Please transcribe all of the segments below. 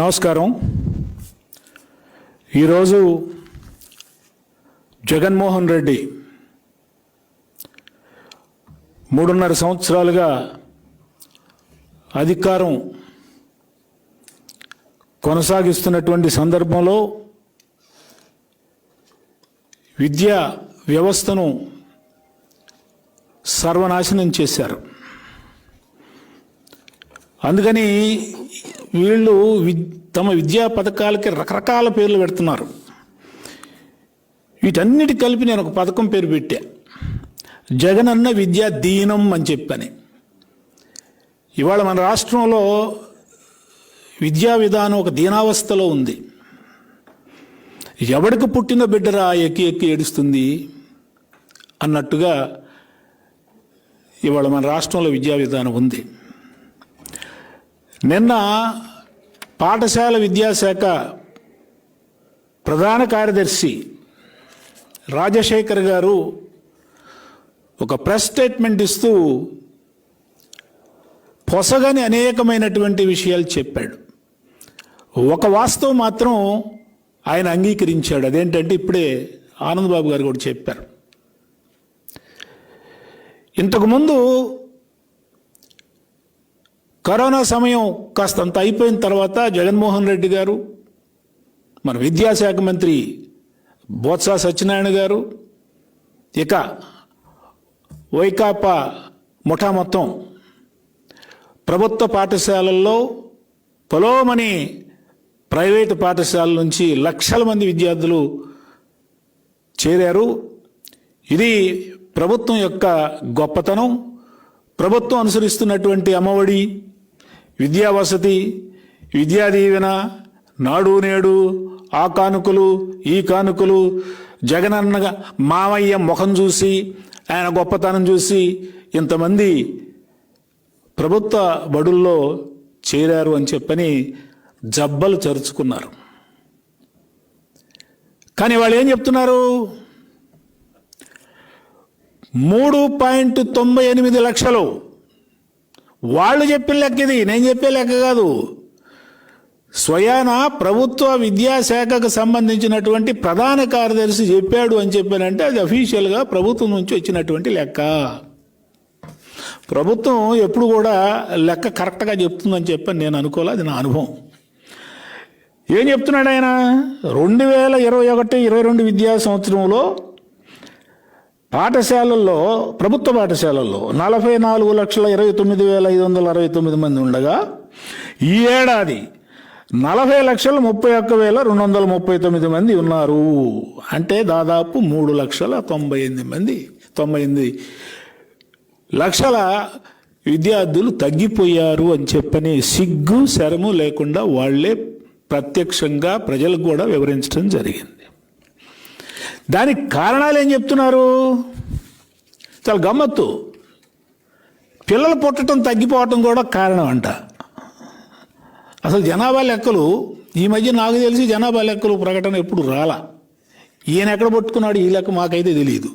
నమస్కారం. ఈరోజు జగన్మోహన్ రెడ్డి మూడున్నర సంవత్సరాలుగా అధికారం కొనసాగిస్తున్నటువంటి సందర్భంలో విద్యా వ్యవస్థను సర్వనాశనం చేశారు. అందుకని వీళ్ళు వి- తమ విద్యా పథకాలకి రకరకాల పేర్లు పెడుతున్నారు. వీటన్నిటి కలిపి నేను ఒక పథకం పేరు పెట్టా. జగనన్న విద్యా దీనం అని చెప్పని. ఇవాళ మన రాష్ట్రంలో విద్యా విధానం ఒక దీనావస్థలో ఉంది. ఎవడికి పుట్టిన బిడ్డరా ఎక్కి ఎక్కి ఏడుస్తుంది అన్నట్టుగా ఇవాళ మన రాష్ట్రంలో విద్యా విధానం ఉంది. నిన్న పాఠశాల విద్యాశాఖ ప్రధాన కార్యదర్శి రాజశేఖర్ గారు ఒక ప్రెస్ స్టేట్మెంట్ ఇస్తూ పొసగని అనేకమైనటువంటి విషయాలు చెప్పాడు. ఒక వాస్తవం మాత్రం ఆయన అంగీకరించాడు. అదేంటంటే ఇప్పుడే ఆనందబాబు గారు కూడా చెప్పారు. ఇంతకుముందు కరోనా సమయం కాస్తంత అయిపోయిన తర్వాత జగన్మోహన్ రెడ్డి గారు మన విద్యాశాఖ మంత్రి బొత్స సత్యనారాయణ గారు ఇక వైకాపా ముఠా మొత్తం ప్రభుత్వ పాఠశాలల్లో పొలోమని ప్రైవేటు పాఠశాల నుంచి లక్షల మంది విద్యార్థులు చేరారు. ఇది ప్రభుత్వం యొక్క గొప్పతనం. ప్రభుత్వం అనుసరిస్తున్నటువంటి అమ్మఒడి విద్యా వసతి విద్యా దీవెన నాడు నేడు ఆ కానుకలు ఈ కానుకలు జగనన్న మామయ్య ముఖం చూసి ఆయన గొప్పతనం చూసి ఇంతమంది ప్రభుత్వ బడుల్లో చేరారు అని చెప్పని జబ్బలు చరుచుకున్నారు. కానీ వాళ్ళు ఏం చెప్తున్నారు? మూడు పాయింట్ తొంభై ఎనిమిది లక్షలు వాళ్ళు చెప్పిన లెక్క ఇది నేను చెప్పే లెక్క కాదు. స్వయాన ప్రభుత్వ విద్యాశాఖకు సంబంధించినటువంటి ప్రధాన కార్యదర్శి చెప్పాడు అని చెప్పానంటే అది అఫీషియల్గా ప్రభుత్వం నుంచి వచ్చినటువంటి లెక్క. ప్రభుత్వం ఎప్పుడు కూడా లెక్క కరెక్ట్గా చెప్తుందని చెప్పని నేను అనుకోలే అది నా అనుభవం. ఏం చెప్తున్నాడు ఆయన? రెండు వేల ఇరవై ఒకటి ఇరవై రెండు విద్యా సంవత్సరంలో పాఠశాలల్లో ప్రభుత్వ పాఠశాలల్లో నలభై నాలుగు లక్షల ఇరవై తొమ్మిది వేల ఐదు వందల అరవై తొమ్మిది మంది ఉండగా ఈ ఏడాది నలభై లక్షల ముప్పై ఒక్క వేల రెండు వందల ముప్పై తొమ్మిది మంది ఉన్నారు. అంటే దాదాపు మూడు లక్షల తొంభై ఎనిమిది మంది తొంభై ఎనిమిది లక్షల విద్యార్థులు తగ్గిపోయారు అని చెప్పని సిగ్గు శరము లేకుండా వాళ్ళే ప్రత్యక్షంగా ప్రజలకు కూడా వివరించడం జరిగింది. దానికి కారణాలు ఏం చెప్తున్నారు? చాలా గమ్మత్తు. పిల్లలు పుట్టడం తగ్గిపోవటం కూడా కారణం అంట అసలు జనాభా లెక్కలు ఈ మధ్య నాకు తెలిసి జనాభా లెక్కలు ప్రకటన ఎప్పుడు రాలా. ఈయన ఎక్కడ పట్టుకున్నాడు ఈ లెక్క మాకైతే తెలియదు.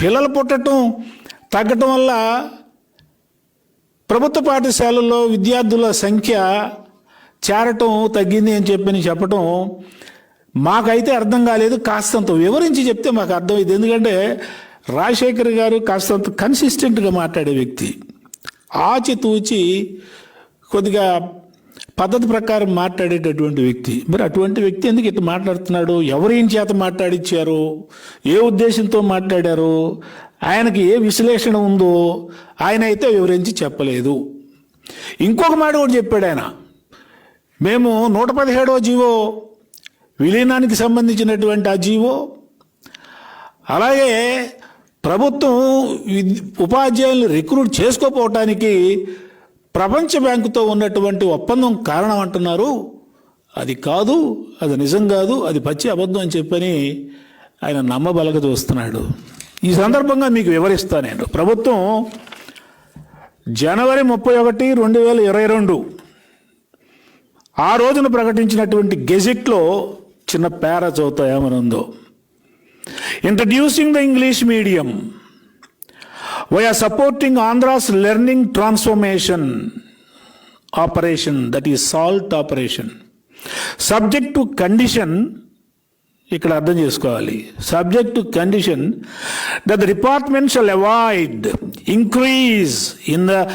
పిల్లలు పుట్టడం తగ్గటం వల్ల ప్రభుత్వ పాఠశాలల్లో విద్యార్థుల సంఖ్య చేరటం తగ్గింది అని చెప్పని చెప్పటం మాకైతే అర్థం కాలేదు కాస్తంత వివరించి చెప్తే మాకు అర్థమైంది. ఎందుకంటే రాజశేఖర్ గారు కాస్తంత కన్సిస్టెంట్గా మాట్లాడే వ్యక్తి. ఆచితూచి కొద్దిగా పద్ధతి ప్రకారం మాట్లాడేటటువంటి వ్యక్తి. మరి అటువంటి వ్యక్తి ఎందుకు ఇట్లా మాట్లాడుతున్నాడు? ఎవరేం చేత మాట్లాడిచ్చారు? ఏ ఉద్దేశంతో మాట్లాడారు? ఆయనకి ఏ విశ్లేషణ ఉందో ఆయన అయితే వివరించి చెప్పలేదు. ఇంకొక మాట కూడా చెప్పాడు ఆయన. మేము నూట పదిహేడవ జీవో విలీనానికి సంబంధించినటువంటి ఆ జీవో. అలాగే ప్రభుత్వం ఉపాధ్యాయులను రిక్రూట్ చేసుకోపోవటానికి ప్రపంచ బ్యాంకుతో ఉన్నటువంటి ఒప్పందం కారణం అంటున్నారు. అది కాదు అది నిజం కాదు అది పచ్చి అబద్ధం అని చెప్పని ఆయన నమ్మబలక చూస్తున్నాడు. ఈ సందర్భంగా మీకు వివరిస్తా నేను. ప్రభుత్వం జనవరి ముప్పై ఒకటి రెండు వేల ఇరవై రెండు ఆ రోజున ప్రకటించినటువంటి గెజిట్లో చిన్న పేర చదువుతా ఏమనుందో introducing the English medium we are supporting Andhra's learning transformation operation that is SALT operation subject to condition ఇక్కడ అర్థం చేసుకోవాలి. Subject to condition that the department shall avoid increase in the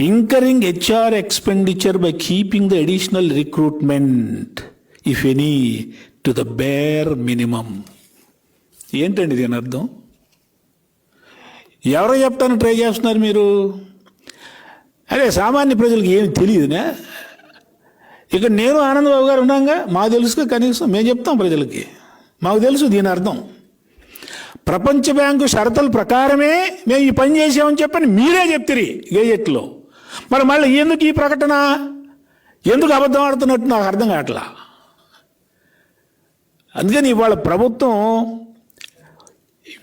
incurring HR expenditure by keeping the additional recruitment if any to the bare minimum ఏంటండి దీని అర్థం? ఎవరో చెప్తాను try చేస్తున్నారు మీరు? అదే సామాన్య ప్రజలకు ఏమి తెలియదునే? ఇక నేను ఆనందబాబు గారు ఉన్నాగా మాకు తెలుసు కనీసం మేము చెప్తాం ప్రజలకి. మాకు తెలుసు దీని అర్థం. ప్రపంచ బ్యాంకు షరతుల ప్రకారమే మేము ఈ పని చేసామని చెప్పని మీరే చెప్తిరి గేజెట్లో. మరి మళ్ళీ ఎందుకు ఈ ప్రకటన? ఎందుకు అబద్ధం ఆడుతున్నట్టు నాకు అర్థం కావట్లా? అందుకని ఇవాళ ప్రభుత్వం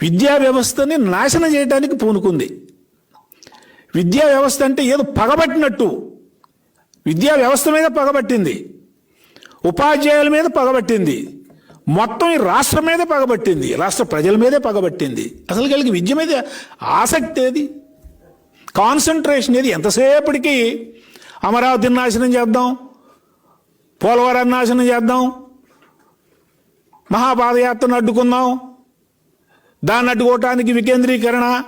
విద్యా వ్యవస్థని నాశనం చేయడానికి పూనుకుంది. విద్యా వ్యవస్థ అంటే ఏదో పగబట్టినట్టు. విద్యా వ్యవస్థ మీద పగబట్టింది. ఉపాధ్యాయుల మీద పగబట్టింది. మొత్తం ఈ రాష్ట్రం మీద పగబట్టింది. రాష్ట్ర ప్రజల మీదే పగబట్టింది. అసలు కలిగి విద్య మీద ఆసక్తి ఏది? కాన్సన్ట్రేషన్ ఏది? ఎంతసేపటికి అమరావతిని నాశనం చేద్దాం? పోలవరాన్ని నాశనం చేద్దాం? మహాపాదయాత్రను అడ్డుకుందాం. దాన్ని అడ్డుకోవటానికి వికేంద్రీకరణ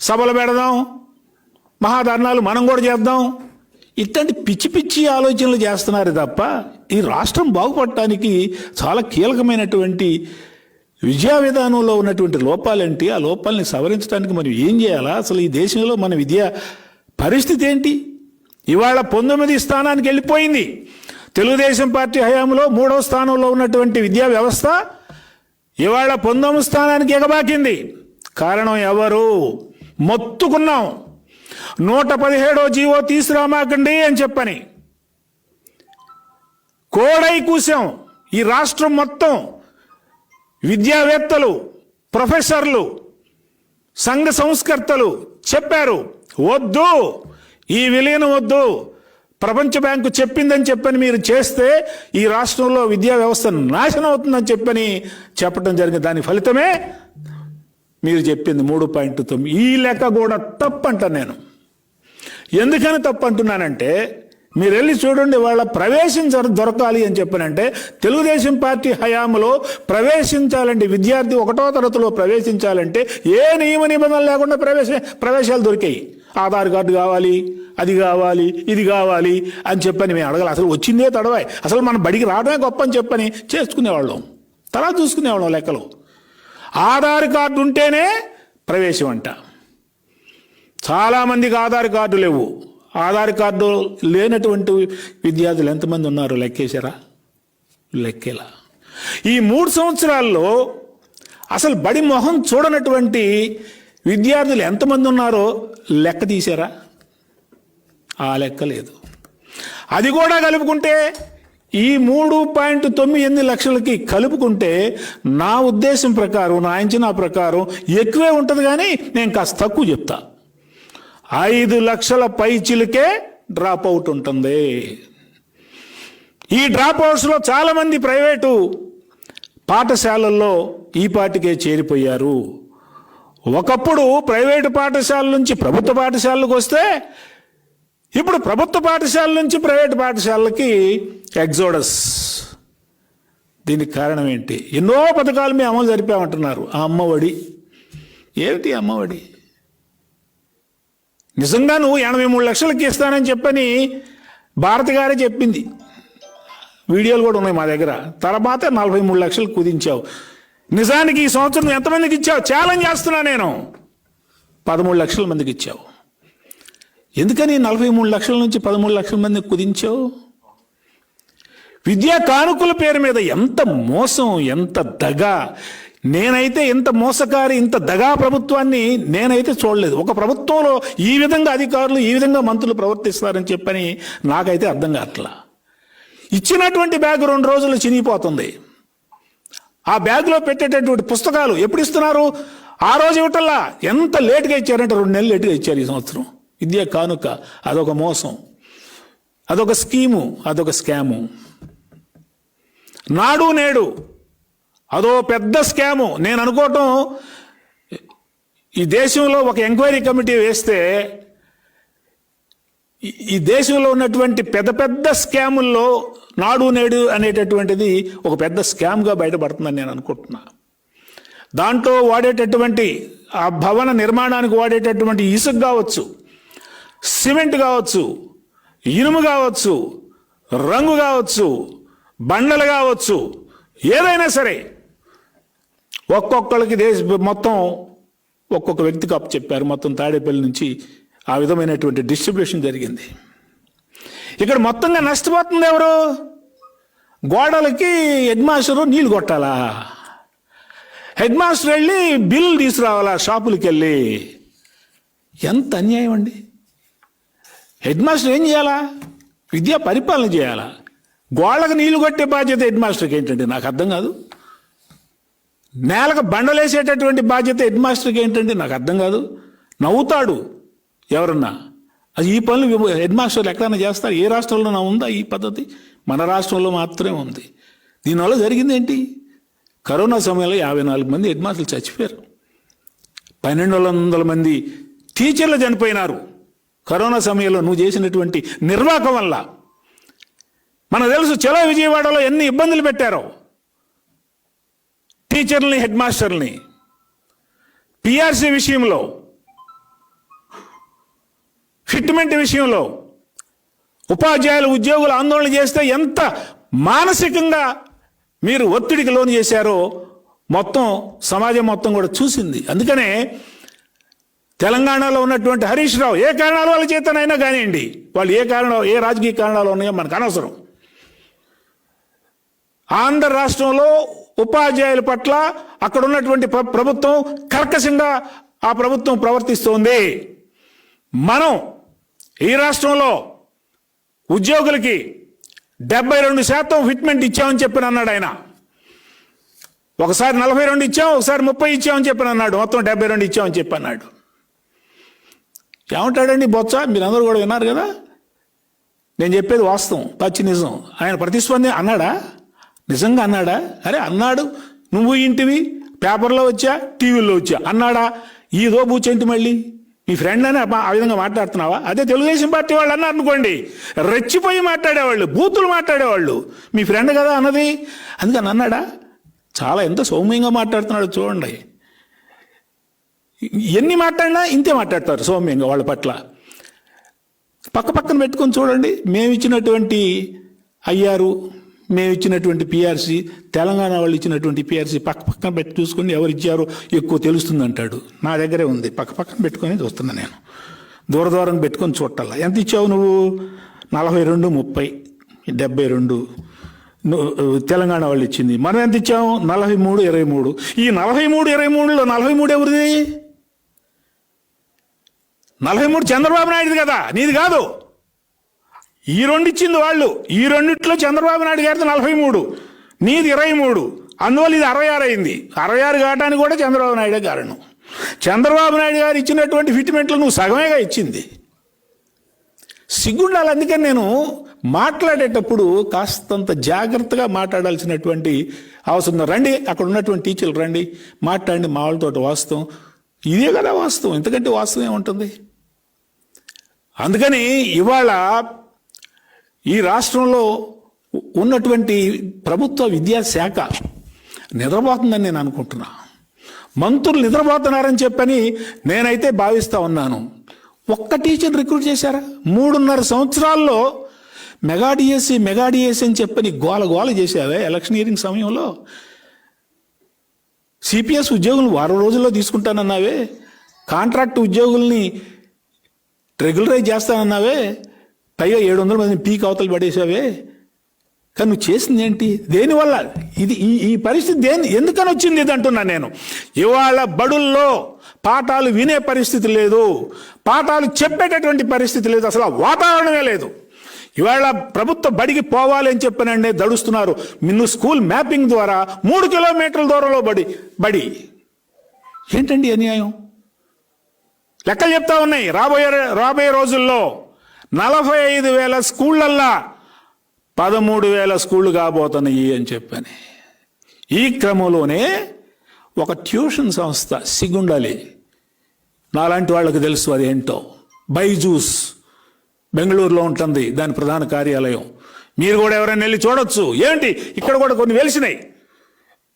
సభలు పెడదాం. మహాధర్నాలు మనం కూడా చేద్దాం. ఇట్లాంటి పిచ్చి పిచ్చి ఆలోచనలు చేస్తున్నారు తప్ప ఈ రాష్ట్రం బాగుపడటానికి చాలా కీలకమైనటువంటి విద్యా విధానంలో ఉన్నటువంటి లోపాలేంటి ఆ లోపాలని సవరించడానికి మనం ఏం చేయాలా? అసలు ఈ దేశంలో మన విద్యా పరిస్థితి ఏంటి? ఇవాళ పంతొమ్మిది స్థానానికి వెళ్ళిపోయింది. తెలుగుదేశం పార్టీ హయాంలో మూడవ స్థానంలో ఉన్నటువంటి విద్యా వ్యవస్థ ఇవాళ పంతొమ్మిది స్థానానికి ఎగబాకింది. కారణం ఎవరు? మొత్తుకున్నాం. నూట పదిహేడో జీవో తీసుకురామాకండి అని చెప్పని. కోడై కూసాం ఈ రాష్ట్రం మొత్తం విద్యావేత్తలు ప్రొఫెసర్లు సంఘ సంస్కర్తలు చెప్పారు. వద్దు. ఈ విలీనం వద్దు. ప్రపంచ బ్యాంకు చెప్పిందని చెప్పని మీరు చేస్తే ఈ రాష్ట్రంలో విద్యా వ్యవస్థ నాశనం అవుతుందని చెప్పని చెప్పడం జరిగింది. దాని ఫలితమే మీరు చెప్పింది మూడు పాయింట్ తొమ్మిది. ఈ లెక్క కూడా తప్పంట అంటాను నేను. ఎందుకని తప్పు అంటున్నానంటే మీరు వెళ్ళి చూడండి వాళ్ళ ప్రవేశించ దొరకాలి అని చెప్పనంటే తెలుగుదేశం పార్టీ హయాంలో ప్రవేశించాలంటే విద్యార్థి ఒకటో తరగతిలో ప్రవేశించాలంటే ఏ నియమ నిబంధనలు లేకుండా ప్రవేశ ప్రవేశాలు దొరికాయి. ఆధార్ కార్డు కావాలి అది కావాలి ఇది కావాలి అని చెప్పని మేము అడగాలి. అసలు వచ్చిందే తడవాయి. అసలు మన బడికి రావడమే గొప్ప అని చెప్పని చేసుకునేవాళ్ళం. తర్వాత చూసుకునేవాళ్ళం లెక్కలు. ఆధార్ కార్డు ఉంటేనే ప్రవేశం అంట. చాలామందికి ఆధార్ కార్డు లేవు. ఆధార్ కార్డు లేనటువంటి విద్యార్థులు ఎంతమంది ఉన్నారు? లెక్కేశారా? లెక్కేలా. ఈ మూడు సంవత్సరాల్లో అసలు బడి మొహం చూడనటువంటి విద్యార్థులు ఎంతమంది ఉన్నారో లెక్క తీశారా? ఆ లెక్క లేదు. అది కూడా కలుపుకుంటే ఈ మూడు పాయింట్ తొమ్మిది ఎనిమిది లక్షలకి కలుపుకుంటే నా ఉద్దేశం ప్రకారం నా అంచనా ప్రకారం ఎక్కువే ఉంటుంది కానీ నేను కాస్త తక్కువ చెప్తా. ఐదు లక్షల పైచిలకే డ్రాప్ అవుట్ ఉంటుంది. ఈ డ్రాప్ అవుట్స్లో చాలామంది ప్రైవేటు పాఠశాలల్లో ఈ పాటికే చేరిపోయారు. ఒకప్పుడు ప్రైవేటు పాఠశాల నుంచి ప్రభుత్వ పాఠశాలకు వస్తే ఇప్పుడు ప్రభుత్వ పాఠశాల నుంచి ప్రైవేట్ పాఠశాలకి ఎగ్జోడస్. దీనికి కారణం ఏంటి? ఎన్నో పథకాలు మేము అమలు జరిపామంటున్నారు. ఆ అమ్మఒడి ఏమిటి అమ్మఒడి నిజంగా నువ్వు ఎనభై మూడు లక్షలకి ఇస్తానని చెప్పని భారతి గారే చెప్పింది. వీడియోలు కూడా ఉన్నాయి మా దగ్గర. తర్వాత నలభై మూడు లక్షలు కుదించావు. నిజానికి ఈ సంవత్సరం నువ్వు ఎంతమందికి ఇచ్చావు? ఛాలెంజ్ చేస్తున్నా నేను. పదమూడు లక్షల మందికి ఇచ్చావు. ఎందుకని నలభై మూడు లక్షల నుంచి పదమూడు లక్షల మందికి కుదించావు? విద్యా కానుకల పేరు మీద ఎంత మోసం ఎంత దగ? నేనైతే ఇంత మోసకారి ఇంత దగా ప్రభుత్వాన్ని నేనైతే చూడలేదు. ఒక ప్రభుత్వంలో ఈ విధంగా అధికారులు ఈ విధంగా మంత్రులు ప్రవర్తిస్తారని చెప్పని నాకైతే అర్థం కావట్లా. ఇచ్చినటువంటి బ్యాగ్ రెండు రోజులు చినిగిపోతుంది. ఆ బ్యాగ్లో పెట్టేటటువంటి పుస్తకాలు ఎప్పుడు ఇస్తున్నారు? ఆ రోజు ఇవ్వటల్లా ఎంత లేటుగా ఇచ్చారంటే రెండు నెలలు లేటుగా ఇచ్చారు ఈ సంవత్సరం. విద్య కానుక అదొక మోసం. అదొక స్కీము అదొక స్కాము. నాడు నేడు అదో పెద్ద స్కాము. నేను అనుకోవటం ఈ దేశంలో ఒక ఎంక్వైరీ కమిటీ వేస్తే ఈ దేశంలో ఉన్నటువంటి పెద్ద పెద్ద స్కాముల్లో నాడు నేడు అనేటటువంటిది ఒక పెద్ద స్కామ్గా బయటపడుతుందని నేను అనుకుంటున్నా. దాంట్లో వాడేటటువంటి ఆ భవన నిర్మాణానికి వాడేటటువంటి ఇసుక కావచ్చు సిమెంట్ కావచ్చు ఇనుము కావచ్చు రంగు కావచ్చు బండలు కావచ్చు ఏదైనా సరే ఒక్కొక్కరికి దేశ మొత్తం ఒక్కొక్క వ్యక్తికి అప్పు చెప్పారు మొత్తం తాడేపల్లి నుంచి ఆ విధమైనటువంటి డిస్ట్రిబ్యూషన్ జరిగింది. ఇక్కడ మొత్తంగా నష్టపోతుంది ఎవరు? గోడలకి హెడ్ మాస్టరు కొట్టాలా? హెడ్ మాస్టర్ వెళ్ళి బిల్లు తీసుకురావాలా షాపులకి వెళ్ళి ఎంత అన్యాయం అండి. హెడ్ మాస్టర్ ఏం చేయాలా? విద్యా పరిపాలన చేయాలా? గోళ్ళకు నీళ్ళు కొట్టే బాధ్యత హెడ్ మాస్టర్కి ఏంటండి? నాకు అర్థం కాదు. నేలకు బండలేసేటటువంటి బాధ్యత హెడ్ మాస్టర్కి ఏంటండి? నాకు అర్థం కాదు. నవ్వుతాడు ఎవరన్నా? అది ఈ పనులు హెడ్ మాస్టర్లు ఎక్కడైనా చేస్తారు? ఏ రాష్ట్రంలోనా ఉందా ఈ పద్ధతి? మన రాష్ట్రంలో మాత్రమే ఉంది. దీనివల్ల జరిగింది ఏంటి? కరోనా సమయంలో యాభై నాలుగు మంది హెడ్ మాస్టర్లు చచ్చిపోయారు. పన్నెండు వందల మంది టీచర్లు చనిపోయినారు. కరోనా సమయంలో నువ్వు చేసినటువంటి నిర్వాహకం వల్ల. మనకు తెలుసు చలో విజయవాడలో ఎన్ని ఇబ్బందులు పెట్టారో. టీచర్లని హెడ్ మాస్టర్ని పిఆర్సీ విషయంలో ఫిట్మెంట్ విషయంలో ఉపాధ్యాయులు ఉద్యోగులు ఆందోళన చేస్తే ఎంత మానసికంగా మీరు ఒత్తిడికి లోను చేశారో మొత్తం సమాజం మొత్తం కూడా చూసింది. అందుకనే తెలంగాణలో ఉన్నటువంటి హరీష్ రావు ఏ కారణాల వల్ల చేతనైనా కానివ్వండి వాళ్ళు ఏ కారణం ఏ రాజకీయ కారణాలు ఉన్నాయో మనకు అనవసరం. ఆంధ్ర రాష్ట్రంలో ఉపాధ్యాయుల పట్ల అక్కడ ఉన్నటువంటి ప్ర- ప్రభుత్వం కర్కశంగా ఆ ప్రభుత్వం ప్రవర్తిస్తోంది. మనం ఈ రాష్ట్రంలో ఉద్యోగులకి డెబ్బై రెండు శాతం ఫిట్మెంట్ ఇచ్చామని చెప్పిన అన్నాడు ఆయన. ఒకసారి నలభై రెండు ఇచ్చాం ఒకసారి ముప్పై ఇచ్చామని చెప్పిన అన్నాడు. మొత్తం డెబ్బై రెండు ఇచ్చామని చెప్పి అన్నాడు. ఏమంటాడండి బొత్స? మీరందరూ కూడా విన్నారు కదా? నేను చెప్పేది వాస్తవం పచ్చి నిజం. ఆయన ప్రతిస్పందన అన్నాడా? నిజంగా అన్నాడా? అరే అన్నాడు. నువ్వు ఇంటివి పేపర్లో వచ్చా టీవీలో వచ్చా? అన్నాడా? ఈ దోబూచేంటి మళ్ళీ? మీ ఫ్రెండ్ అని ఆ విధంగా మాట్లాడుతున్నావా? అదే తెలుగుదేశం పార్టీ వాళ్ళు అన్నారు అనుకోండి. రెచ్చిపోయి మాట్లాడేవాళ్ళు బూతులు మాట్లాడేవాళ్ళు. మీ ఫ్రెండ్ కదా అన్నది. అందుకని అన్నాడా? చాలా ఎంత సౌమ్యంగా మాట్లాడుతున్నాడు చూడండి. ఎన్ని మాట్లాడినా ఇంతే మాట్లాడతారు సౌమ్యంగా వాళ్ళ పట్ల. పక్క పక్కన పెట్టుకొని చూడండి. మేము ఇచ్చినటువంటి అయ్యారు మేము ఇచ్చినటువంటి పిఆర్సి తెలంగాణ వాళ్ళు ఇచ్చినటువంటి పిఆర్సి పక్క పక్కన పెట్టి చూసుకొని ఎవరు ఇచ్చారో ఎక్కువ తెలుస్తుంది అంటాడు నా దగ్గరే ఉంది. పక్క పక్కన పెట్టుకొని చూస్తున్నా నేను. దూర దూరం పెట్టుకొని చూడాల. ఎంత ఇచ్చావు నువ్వు? నలభై రెండు ముప్పై డెబ్బై రెండు. తెలంగాణ వాళ్ళు ఇచ్చింది. మనం ఎంత ఇచ్చాము? నలభై మూడు ఇరవై మూడు. ఈ నలభై మూడు ఇరవై మూడులో నలభై మూడు ఎవరిది? నలభై మూడు చంద్రబాబు నాయుడు కదా. నీది కాదు. ఈ రెండు ఇచ్చింది వాళ్ళు. ఈ రెండిట్లో చంద్రబాబు నాయుడు గారిది నలభై మూడు నీది ఇరవై మూడు. అందువల్ల ఇది అరవై ఆరు అయింది. అరవై ఆరు కావడానికి కూడా చంద్రబాబు నాయుడే కారణం. చంద్రబాబు నాయుడు గారు ఇచ్చినటువంటి ఫిట్మెంట్లు నువ్వు సగమేగా ఇచ్చింది. సిగ్గుండాలి. అందుకని నేను మాట్లాడేటప్పుడు కాస్తంత జాగ్రత్తగా మాట్లాడాల్సినటువంటి అవసరం రండి అక్కడ ఉన్నటువంటి టీచర్లు రండి. మాట్లాడండి మా వాళ్ళతో వాస్తవం. ఇదే కదా వాస్తవం. ఎందుకంటే వాస్తవం ఏముంటుంది? అందుకని ఇవాళ ఈ రాష్ట్రంలో ఉన్నటువంటి ప్రభుత్వ విద్యాశాఖ నిద్రపోతుందని నేను అనుకుంటున్నా. మంత్రులు నిద్రపోతున్నారని చెప్పని నేనైతే భావిస్తా ఉన్నాను. ఒక్క టీచర్ రిక్రూట్ చేశారా? మూడున్నర సంవత్సరాల్లో మెగా డిఎస్సి మెగా డిఎస్సి అని చెప్పని గోల గోల చేశావే ఎలక్షనీరింగ్ సమయంలో. సిపిఎస్ ఉద్యోగులు వారం రోజుల్లో తీసుకుంటానన్నావే. Contract ఉద్యోగుల్ని regularise చేస్తానన్నావే. పైగా ఏడు వందల మందిని పీక్ అవతలు పడేసావే కానీ నువ్వు చేసింది ఏంటి? దేనివల్ల ఇది ఈ ఈ పరిస్థితి దేని ఎందుకని వచ్చింది ఇది అంటున్నా నేను. ఇవాళ బడుల్లో పాఠాలు వినే పరిస్థితి లేదు. పాఠాలు చెప్పేటటువంటి పరిస్థితి లేదు. అసలు ఆ వాతావరణమే లేదు. ఇవాళ ప్రభుత్వ బడికి పోవాలి అని చెప్పినండి దడుస్తున్నారు. నిన్ను స్కూల్ మ్యాపింగ్ ద్వారా మూడు కిలోమీటర్ల దూరంలో బడి బడి. ఏంటండి అన్యాయం? లెక్కలు చెప్తా ఉన్నాయి రాబోయే రాబోయే రోజుల్లో. నలభై ఐదు వేల స్కూళ్ళల్లా పదమూడు వేల స్కూళ్ళు కాబోతున్నాయి అని చెప్పని. ఈ క్రమంలోనే ఒక ట్యూషన్ సంస్థ సిగ్గుండాలి నాలాంటి వాళ్ళకి తెలుసు అదేంటో బైజూస్ బెంగళూరులో ఉంటుంది దాని ప్రధాన కార్యాలయం. మీరు కూడా ఎవరైనా వెళ్ళి చూడొచ్చు. ఏంటి? ఇక్కడ కూడా కొన్ని వెలిసినాయి.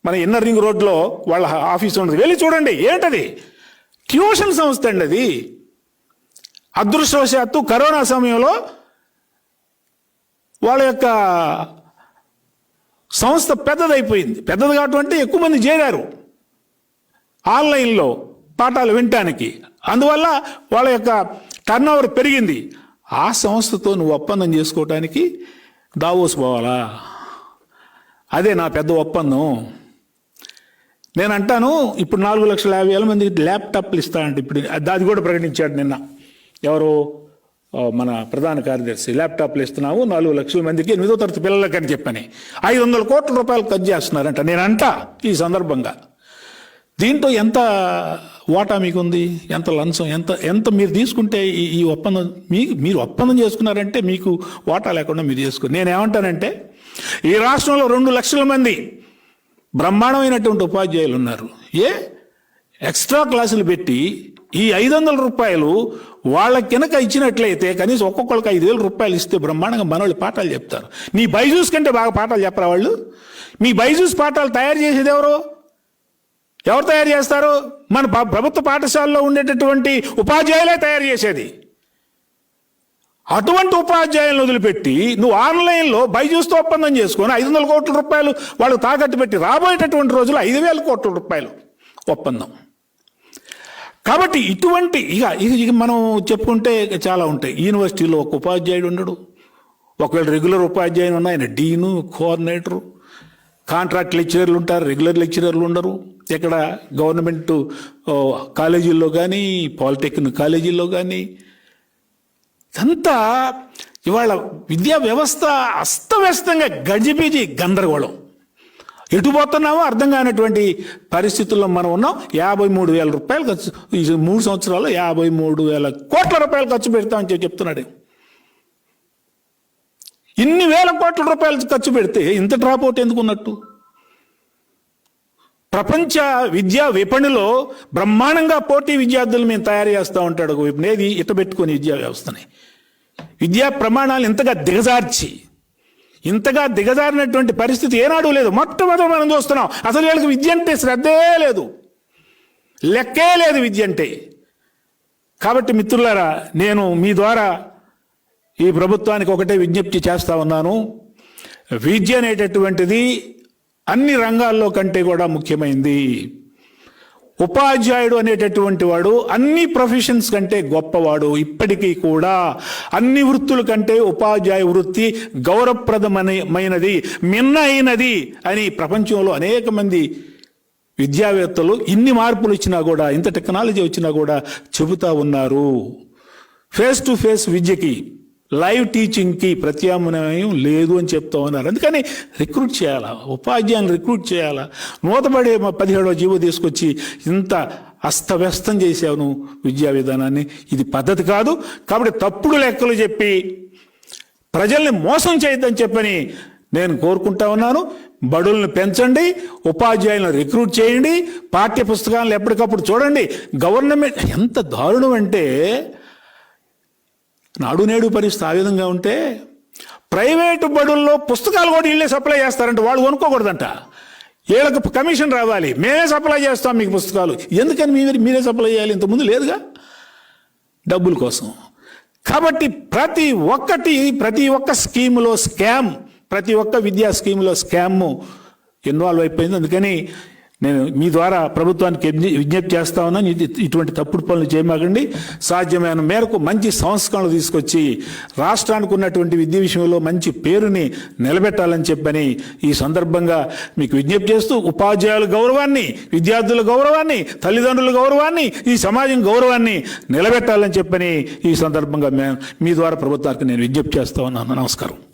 మన ఇన్నర్ రింగ్ రోడ్లో వాళ్ళ ఆఫీస్ ఉండదు. వెళ్ళి చూడండి. ఏంటది? ట్యూషన్ సంస్థ అండి అది. అదృష్టవశాత్తు కరోనా సమయంలో వాళ్ళ యొక్క సంస్థ పెద్దదైపోయింది. పెద్దది కాబట్టి ఎక్కువ మంది చేరారు ఆన్లైన్లో పాఠాలు వినటానికి. అందువల్ల వాళ్ళ యొక్క టర్న్ పెరిగింది. ఆ సంస్థతో నువ్వు ఒప్పందం చేసుకోవటానికి దావోస్ పోవాలా? అదే నా పెద్ద ఒప్పందం. నేను అంటాను ఇప్పుడు నాలుగు లక్షల యాభై వేల మందికి ల్యాప్టాప్లు ఇస్తానంటే ఇప్పుడు అది కూడా ప్రకటించాడు నిన్న. ఎవరు మన ప్రధాన కార్యదర్శి ల్యాప్టాప్లు ఇస్తున్నాము నాలుగు లక్షల మందికి ఎనిమిదో తరగతి పిల్లలకి అని చెప్పని. ఐదు వందల కోట్ల రూపాయలు కట్ చేస్తున్నారంట. నేను అంట ఈ సందర్భంగా. దీంట్లో ఎంత వాటా మీకుంది? ఎంత లంచం? ఎంత ఎంత మీరు తీసుకుంటే ఈ ఈ ఒప్పందం మీకు మీరు ఒప్పందం చేసుకున్నారంటే మీకు వాటా లేకుండా మీరు చేసుకుని నేను ఏమంటానంటే ఈ రాష్ట్రంలో రెండు లక్షల మంది బ్రహ్మాండమైనటువంటి ఉపాధ్యాయులు ఉన్నారు. ఏ? ఎక్స్ట్రా క్లాసులు పెట్టి ఈ ఐదు వందల రూపాయలు వాళ్ళ కినక ఇచ్చినట్లయితే కనీసం ఒక్కొక్కరికి ఐదు వేల రూపాయలు ఇస్తే బ్రహ్మాండంగా మనవాళ్ళు పాఠాలు చెప్తారు. నీ బైజూస్ కంటే బాగా పాఠాలు చెప్పరా వాళ్ళు? మీ బైజూస్ పాఠాలు తయారు చేసేది ఎవరు? ఎవరు తయారు చేస్తారు? మన ప్రభుత్వ పాఠశాలలో ఉండేటటువంటి ఉపాధ్యాయులే తయారు చేసేది. అటువంటి ఉపాధ్యాయులను వదిలిపెట్టి నువ్వు ఆన్లైన్లో బైజూస్తో ఒప్పందం చేసుకొని ఐదు వందల కోట్ల రూపాయలు వాళ్ళు తాకట్టు పెట్టి రాబోయేటటువంటి రోజులు ఐదు వేల కోట్ల రూపాయలు ఒప్పందం. కాబట్టి ఇటువంటి ఇక ఇక మనం చెప్పుకుంటే చాలా ఉంటాయి. యూనివర్సిటీలో ఒక ఉపాధ్యాయుడు ఉండడు. ఒకవేళ రెగ్యులర్ ఉపాధ్యాయులు ఉన్న ఆయన డీను కోఆర్డినేటరు కాంట్రాక్ట్ లెక్చరర్లు ఉంటారు రెగ్యులర్ లెక్చరర్లు ఉండరు. ఇక్కడ గవర్నమెంట్ కాలేజీల్లో కానీ పాలిటెక్నిక్ కాలేజీల్లో కానీ ఇదంతా ఇవాళ విద్యా వ్యవస్థ అస్తవ్యస్తంగా గజిబిజి గందరగోళం. ఎటు పోతున్నామో అర్థం కానటువంటి పరిస్థితుల్లో మనం ఉన్నాం. యాభై మూడు వేల రూపాయలు ఖర్చు ఈ మూడు సంవత్సరాల్లో యాభై మూడు వేల కోట్ల రూపాయలు ఖర్చు పెడతామని చెప్పి చెప్తున్నాడు. ఇన్ని వేల కోట్ల రూపాయలు ఖర్చు పెడితే ఇంత డ్రాప్ అవుట్ ఎందుకు ఉన్నట్టు ప్రపంచ విద్యా విపణిలో బ్రహ్మాండంగా పోటీ విద్యార్థులు మేము తయారు చేస్తూ ఉంటాడు. ఒక ఏది ఇట విద్యా వ్యవస్థని. విద్యా ప్రమాణాలు ఇంతగా దిగజార్చి ఇంతగా దిగజారినటువంటి పరిస్థితి ఏనాడు లేదు. మొట్టమొదటి మనం చూస్తున్నాం. అసలు వీళ్ళకి విద్య అంటే శ్రద్ధే లేదు. లెక్కే లేదు విద్య అంటే. కాబట్టి మిత్రులారా నేను మీ ద్వారా ఈ ప్రభుత్వానికి ఒకటే విజ్ఞప్తి చేస్తా ఉన్నాను. విద్య అనేటటువంటిది అన్ని రంగాల్లో కంటే కూడా ముఖ్యమైంది. ఉపాధ్యాయుడు అనేటటువంటి వాడు అన్ని ప్రొఫెషన్స్ కంటే గొప్పవాడు ఇప్పటికీ కూడా. అన్ని వృత్తుల కంటే ఉపాధ్యాయ వృత్తి గౌరవప్రదమైనది మిన్న అయినది అని ప్రపంచంలో అనేక మంది విద్యావేత్తలు ఇన్ని మార్పులు వచ్చినా కూడా ఇంత టెక్నాలజీ వచ్చినా కూడా చెబుతా ఉన్నారు. ఫేస్ టు ఫేస్ విద్యకి లైవ్ టీచింగ్కి ప్రత్యామ్నాయం లేదు అని చెప్తా ఉన్నారు. అందుకని రిక్రూట్ చేయాలా? ఉపాధ్యాయులను రిక్రూట్ చేయాలా? మూతపడే పదిహేడవ జీవో తీసుకొచ్చి ఇంత అస్తవ్యస్తం చేశాను విద్యా విధానాన్ని? ఇది పద్ధతి కాదు. కాబట్టి తప్పుడు లెక్కలు చెప్పి ప్రజల్ని మోసం చేయొద్దని చెప్పని నేను కోరుకుంటా ఉన్నాను. బడులను పెంచండి ఉపాధ్యాయులను రిక్రూట్ చేయండి పాఠ్య పుస్తకాలను ఎప్పటికప్పుడు చూడండి. గవర్నమెంట్ ఎంత దారుణం అంటే నాడు నేడు పరిస్థితి ఆ విధంగా ఉంటే ప్రైవేటు బడుల్లో పుస్తకాలు కూడా వీళ్ళే సప్లై చేస్తారంట. వాళ్ళు కొనుక్కోకూడదంట. వీళ్ళకి కమిషన్ రావాలి. మేమే సప్లై చేస్తాం మీకు పుస్తకాలు. ఎందుకని మీరు మీరే సప్లై చేయాలి? ఇంతకుముందు లేదుగా? డబ్బుల కోసం. కాబట్టి ప్రతి ఒక్కటి ప్రతి ఒక్క స్కీములో స్కామ్ ప్రతి ఒక్క విద్యా స్కీములో స్కామ్ ఇన్వాల్వ్ అయిపోయింది. అందుకని నేను మీ ద్వారా ప్రభుత్వానికి విజ్ఞప్తి చేస్తా ఉన్నాను ఇటువంటి తప్పుడు పనులు చేయమాకండి. సాధ్యమైన మేరకు మంచి సంస్కరణలు తీసుకొచ్చి రాష్ట్రానికి ఉన్నటువంటి విద్య విషయంలో మంచి పేరుని నిలబెట్టాలని చెప్పని ఈ సందర్భంగా మీకు విజ్ఞప్తి చేస్తూ ఉపాధ్యాయుల గౌరవాన్ని విద్యార్థుల గౌరవాన్ని తల్లిదండ్రుల గౌరవాన్ని ఈ సమాజం గౌరవాన్ని నిలబెట్టాలని చెప్పని ఈ సందర్భంగా మీ ద్వారా ప్రభుత్వానికి నేను విజ్ఞప్తి చేస్తా ఉన్నాను. నమస్కారం.